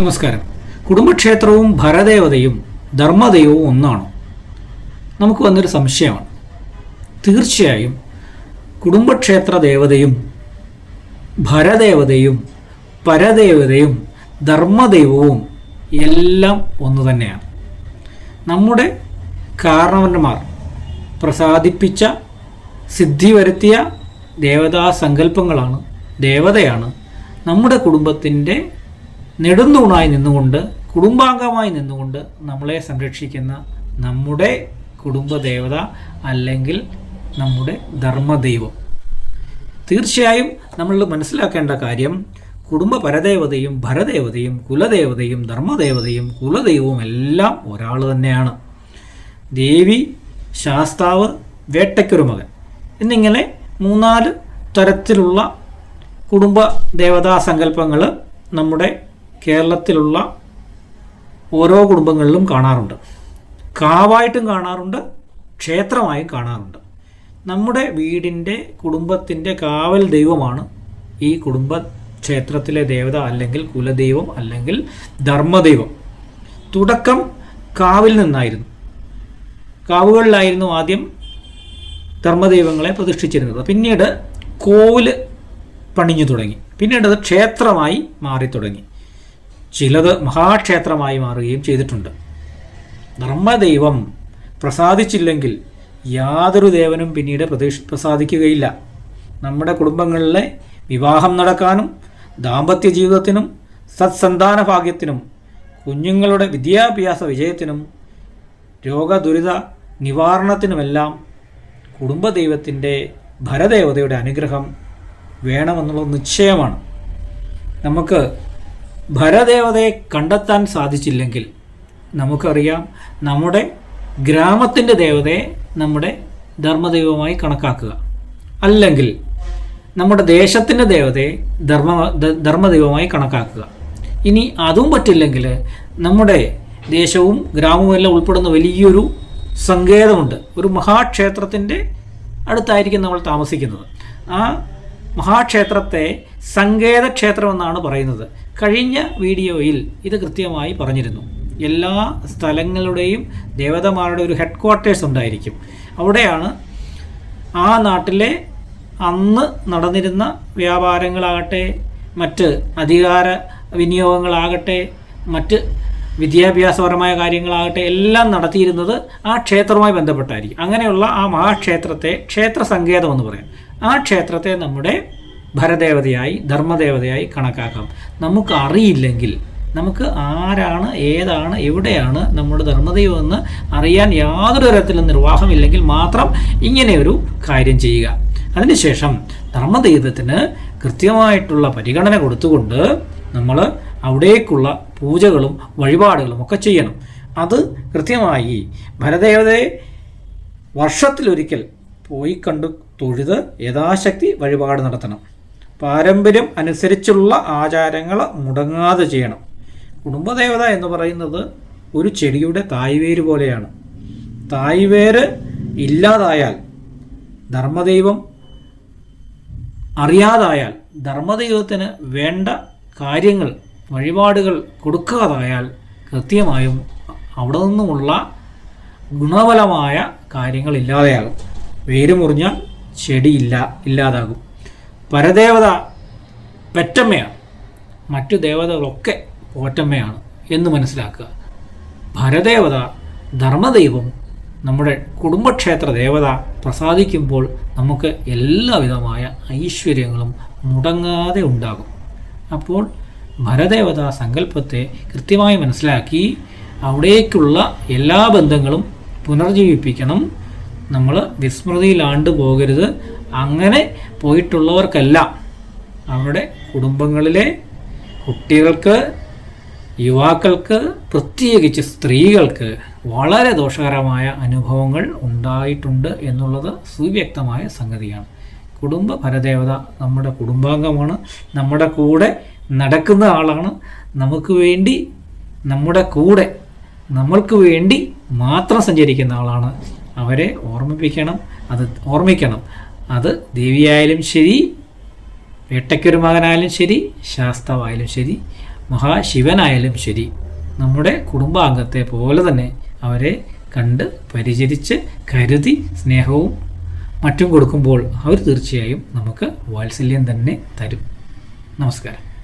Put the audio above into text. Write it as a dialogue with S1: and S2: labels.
S1: നമസ്കാരം. കുടുംബക്ഷേത്രവും ഭരദേവതയും ധർമ്മദൈവവും ഒന്നാണോ? നമുക്ക് വന്നൊരു സംശയമാണ്. തീർച്ചയായും കുടുംബക്ഷേത്ര ദേവതയും ഭരദേവതയും പരദേവതയും ധർമ്മദൈവവും എല്ലാം ഒന്ന് തന്നെയാണ്. നമ്മുടെ കാരണവന്മാർ പ്രസാദിപ്പിച്ച സിദ്ധി വരുത്തിയ ദേവതാ സങ്കല്പങ്ങളാണ് ദേവതയാണ് നമ്മുടെ കുടുംബത്തിന്റെ നെടുന്തൂണായി നിന്നുകൊണ്ട് കുടുംബാംഗമായി നിന്നുകൊണ്ട് നമ്മളെ സംരക്ഷിക്കുന്ന നമ്മുടെ കുടുംബദേവത അല്ലെങ്കിൽ നമ്മുടെ ധർമ്മദൈവം. തീർച്ചയായും നമ്മൾ മനസ്സിലാക്കേണ്ട കാര്യം കുടുംബ പരദേവതയും ഭരദേവതയും കുലദേവതയും ധർമ്മദേവതയും കുലദൈവവും എല്ലാം ഒരാൾ തന്നെയാണ്. ദേവി ശാസ്താവ് വേട്ടയ്ക്കൊരു മകൻ. എന്നിങ്ങനെ മൂന്നാൽ തരത്തിലുള്ള കുടുംബ ദേവതാ സങ്കല്പങ്ങൾ നമ്മുടെ കേരളത്തിലുള്ള ഓരോ കുടുംബങ്ങളിലും കാണാറുണ്ട്. കാവായിട്ടും കാണാറുണ്ട് ക്ഷേത്രമായും കാണാറുണ്ട്. നമ്മുടെ വീടിന്റെ കുടുംബത്തിന്റെ കാവൽ ദൈവമാണ് ഈ കുടുംബ ക്ഷേത്രത്തിലെ ദേവത അല്ലെങ്കിൽ കുലദൈവം അല്ലെങ്കിൽ ധർമ്മദൈവം. തുടക്കം കാവിൽ നിന്നായിരുന്നു. കാവുകളിലായിരുന്നു ആദ്യം ധർമ്മദൈവങ്ങളെ പ്രതിഷ്ഠിച്ചിരുന്നത്. പിന്നീട് കോവിൽ പണിഞ്ഞു തുടങ്ങി. പിന്നീട് അത് ക്ഷേത്രമായി മാറി തുടങ്ങി ചിലത് മഹാക്ഷേത്രമായി മാറുകയും ചെയ്തിട്ടുണ്ട്. ധർമ്മദൈവം പ്രസാദിച്ചില്ലെങ്കിൽ യാതൊരു ദേവനും പിന്നീട് പ്രതീക്ഷ പ്രസാദിക്കുകയില്ല. നമ്മുടെ കുടുംബങ്ങളിലെ വിവാഹം നടക്കാനും ദാമ്പത്യ ജീവിതത്തിനും സത്സന്താന ഭാഗ്യത്തിനും കുഞ്ഞുങ്ങളുടെ വിദ്യാഭ്യാസ വിജയത്തിനും രോഗദുരിത നിവാരണത്തിനുമെല്ലാം കുടുംബദൈവത്തിന്റെ ഭരദേവതയുടെ അനുഗ്രഹം വേണമെന്നുള്ളത് നിശ്ചയമാണ്. നമുക്ക് ഭരദേവതയെ കണ്ടെത്താൻ സാധിച്ചില്ലെങ്കിൽ നമുക്കറിയാം നമ്മുടെ ഗ്രാമത്തിന്റെ ദേവതയെ നമ്മുടെ ധർമ്മദൈവമായി കണക്കാക്കുക. അല്ലെങ്കിൽ നമ്മുടെ ദേശത്തിന്റെ ദേവതയെ ധർമ്മ ധർമ്മദൈവമായി കണക്കാക്കുക. ഇനി അതും പറ്റില്ലെങ്കിൽ നമ്മുടെ ദേശവും ഗ്രാമവും എല്ലാം ഉൾപ്പെടുന്ന വലിയൊരു സങ്കേതമുണ്ട്. ഒരു മഹാക്ഷേത്രത്തിന്റെ അടുത്തായിരിക്കും നമ്മൾ താമസിക്കുന്നത്. ആ മഹാക്ഷേത്രത്തെ സങ്കേതക്ഷേത്രമെന്നാണ് പറയുന്നത്. കഴിഞ്ഞ വീഡിയോയിൽ ഇത് കൃത്യമായി പറഞ്ഞിരുന്നു. എല്ലാ സ്ഥലങ്ങളുടെയും ദേവതമാരുടെ ഒരു ഹെഡ് ക്വാർട്ടേഴ്സ് ഉണ്ടായിരിക്കും. അവിടെയാണ് ആ നാട്ടിലെ അന്ന് നടന്നിരുന്ന വ്യാപാരങ്ങളാകട്ടെ മറ്റ് അധികാര വിനിയോഗങ്ങളാകട്ടെ മറ്റ് വിദ്യാഭ്യാസപരമായ കാര്യങ്ങളാകട്ടെ എല്ലാം നടത്തിയിരുന്നത് ആ ക്ഷേത്രവുമായി ബന്ധപ്പെട്ടായിരിക്കും. അങ്ങനെയുള്ള ആ മഹാക്ഷേത്രത്തെ ക്ഷേത്ര സങ്കേതം എന്ന് പറയും. ആ ക്ഷേത്രത്തെ നമ്മുടെ ഭരദേവതയായി ധർമ്മദേവതയായി കണക്കാക്കാം. നമുക്ക് അറിയില്ലെങ്കിൽ നമുക്ക് ആരാണ് ഏതാണ് എവിടെയാണ് നമ്മുടെ ധർമ്മദൈവം എന്ന് അറിയാൻ യാതൊരു തരത്തിലും നിർവാഹമില്ലെങ്കിൽ മാത്രം ഇങ്ങനെ ഒരു കാര്യം ചെയ്യുക. അതിനുശേഷം ധർമ്മദൈവത്തിന് കൃത്യമായിട്ടുള്ള പരിഗണന കൊടുത്തുകൊണ്ട് നമ്മൾ അവിടേക്കുള്ള പൂജകളും വഴിപാടുകളും ഒക്കെ ചെയ്യണം. അത് കൃത്യമായി ഭരദേവതയെ വർഷത്തിലൊരിക്കൽ പോയി കണ്ടു തൊഴുത് യഥാശക്തി വഴിപാട് നടത്തണം. പാരമ്പര്യം അനുസരിച്ചുള്ള ആചാരങ്ങൾ മുടങ്ങാതെ ചെയ്യണം. കുടുംബദേവത എന്ന് പറയുന്നത് ഒരു ചെടിയുടെ തായ്വേര് പോലെയാണ്. തായ്വേര് ഇല്ലാതായാൽ ധർമ്മദൈവം അറിയാതായാൽ ധർമ്മദൈവത്തിന് വേണ്ട കാര്യങ്ങൾ വഴിപാടുകൾ കൊടുക്കാതായാൽ കൃത്യമായും അവിടെ നിന്നുമുള്ള ഗുണപരമായ കാര്യങ്ങൾ ഇല്ലാതെയാകും. വേര് മുറിഞ്ഞാൽ ചെടിയില്ല ഇല്ല ഇല്ലാതാകും. പരദേവത പെറ്റമ്മയാണ്. മറ്റു ദേവതകളൊക്കെ പോറ്റമ്മയാണ് എന്ന് മനസ്സിലാക്കുക. ഭരദേവത ധർമ്മദൈവം നമ്മുടെ കുടുംബക്ഷേത്ര ദേവത പ്രസാദിക്കുമ്പോൾ നമുക്ക് എല്ലാവിധമായ ഐശ്വര്യങ്ങളും മുടങ്ങാതെ ഉണ്ടാകും. അപ്പോൾ ഭരദേവത സങ്കല്പത്തെ കൃത്യമായി മനസ്സിലാക്കി അവിടേക്കുള്ള എല്ലാ ബന്ധങ്ങളും പുനർജീവിപ്പിക്കണം. നമ്മൾ വിസ്മൃതിയിലാണ്ട് പോകരുത്. അങ്ങനെ പോയിട്ടുള്ളവർക്കെല്ലാം അവരുടെ കുടുംബങ്ങളിലെ കുട്ടികൾക്ക് യുവാക്കൾക്ക് പ്രത്യേകിച്ച് സ്ത്രീകൾക്ക് വളരെ ദോഷകരമായ അനുഭവങ്ങൾ ഉണ്ടായിട്ടുണ്ട് എന്നുള്ളത് സുവ്യക്തമായ സംഗതിയാണ്. കുടുംബ പരദേവത നമ്മുടെ കുടുംബാംഗമാണ് നമ്മുടെ കൂടെ നടക്കുന്ന ആളാണ്. നമുക്ക് വേണ്ടി നമ്മുടെ കൂടെ നമ്മൾക്ക് വേണ്ടി മാത്രം സഞ്ചരിക്കുന്ന ആളാണ്. അവരെ ഓർമ്മിപ്പിക്കണം അത് ഓർമ്മിക്കണം. അത് ദേവിയായാലും ശരി വേട്ടയ്ക്കൊരു മകനായാലും ശരി ശാസ്താവായാലും ശരി മഹാശിവനായാലും ശരി. നമ്മുടെ കുടുംബാംഗത്തെ പോലെ തന്നെ അവരെ കണ്ട് പരിചരിച്ച് കരുതി സ്നേഹവും മറ്റും കൊടുക്കുമ്പോൾ അവർ തീർച്ചയായും നമുക്ക് വാത്സല്യം തന്നെ തരും. നമസ്കാരം.